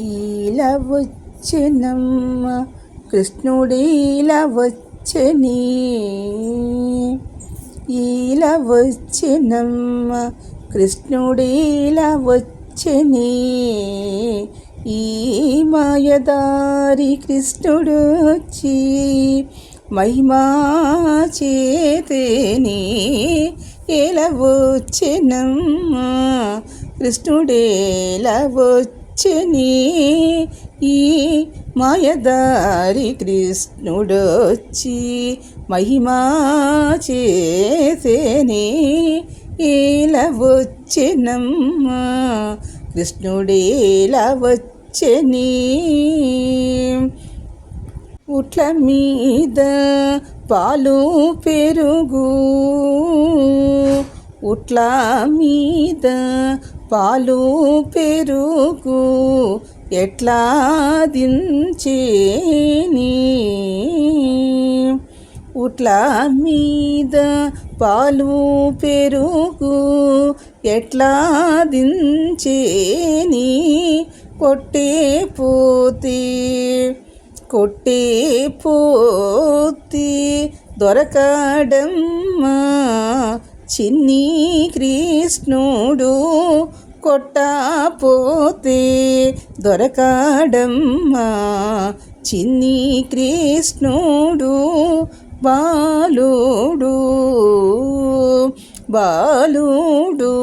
ఇలా వచ్చెనమ్మ కృష్ణుడీలా వచ్చని ఇలా వచ్చెనమ్మ కృష్ణుడీలా వచ్చని ఈ మాయదారి కృష్ణుడు వచ్చి మహిమా చేతేని. ఎలా వచ్చెనమ్మ కృష్ణుడేలా వచ్చని ఈ మాయదారి కృష్ణుడొచ్చి మహిమా చేసేని ఇలా వచ్చెనమ్మ. కృష్ణుడేలా వచ్చని. ఉట్ల మీద పాలు పెరుగు. ఉట్ల మీద పాలు పెరుగు ఎట్లా దించేని? ఉట్ల మీద పాలు పెరుగు ఎట్లా దించేని? కొట్టే పోతే కొట్టే పోతి దొరకడమ్మా. చిన్ని కృష్ణుడు కొట్టపోతే దొరకాడమ్మా. చిన్ని కృష్ణుడు బాలుడు బాలుడు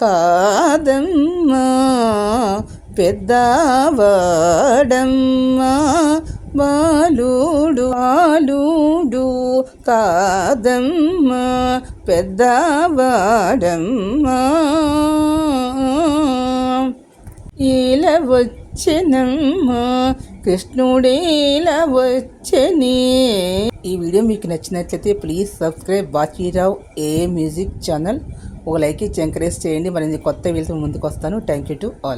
కాదమ్మా. పెద్దవాడమ్మా బాలుడు బాలుడు కాదమ్మా పెద్దవాడమ్మా. ఇలా వచ్చెనమ్మా కృష్ణుడేలా వచ్చని. ఈ వీడియో మీకు నచ్చినట్లయితే please subscribe Bachirao A music channel. ఒక లైక్ ఇచ్చి ఎంకరేజ్ చేయండి. మరి కొత్త వీళ్ళతో ముందుకు వస్తాను థ్యాంక్ యూ టు ఆల్